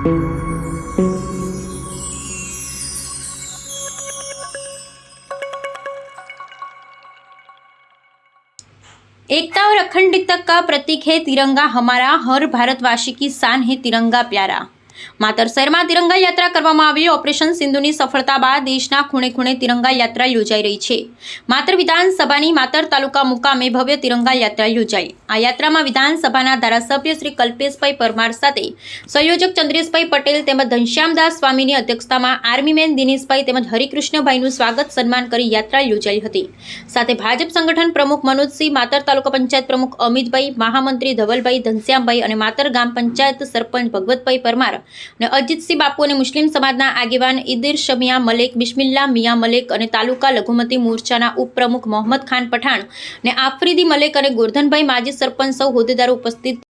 एकता और अखंडता का प्रतीक है तिरंगा हमारा हर भारतवासी की शान है तिरंगा प्यारा। માતર શહેરમાં તિરંગા યાત્રા કરવામાં આવી. ઓપરેશન સિંધુની સફળતા બાદ દેશના ખૂણે ખૂણે તિરંગા યાત્રા યોજાઈ રહી છે. માતર વિધાનસભાની માતર તાલુકા મુકામે ભવ્ય તિરંગા યાત્રા યોજાઈ. આ યાત્રામાં વિધાનસભાના ધારાસભ્ય શ્રી કલ્પેશભાઈ પરમાર સાથે સંયોજક ચંદ્રેશભાઈ પટેલ તેમજ ઘનશ્યામદાસ સ્વામીની અધ્યક્ષતામાં આર્મીમેન દિનેશભાઈ તેમજ હરિકૃષ્ણભાઈનું સ્વાગત સન્માન કરી યાત્રા યોજાઈ હતી. સાથે ભાજપ સંગઠન પ્રમુખ મનોજસિંહ, માતર તાલુકા પંચાયત પ્રમુખ અમિતભાઈ, મહામંત્રી ધવલભાઈ ઘનશ્યામભાઈ અને માતર ગામ પંચાયત સરપંચ ભગવતભાઈ પરમાર અને અજીતસિંહ બાપુ અને મુસ્લિમ સમાજના આગેવાન ઈદિર શમિયા મલેક, બિસ્મિલ્લા મિયા મલેક અને તાલુકા લઘુમતી મોરચાના ઉપપ્રમુખ મોહમ્મદ ખાન પઠાણ અને આફ્રિદી મલેક અને ગોરધનભાઈ માજી સરપંચ સૌ હોદ્દેદારો ઉપસ્થિત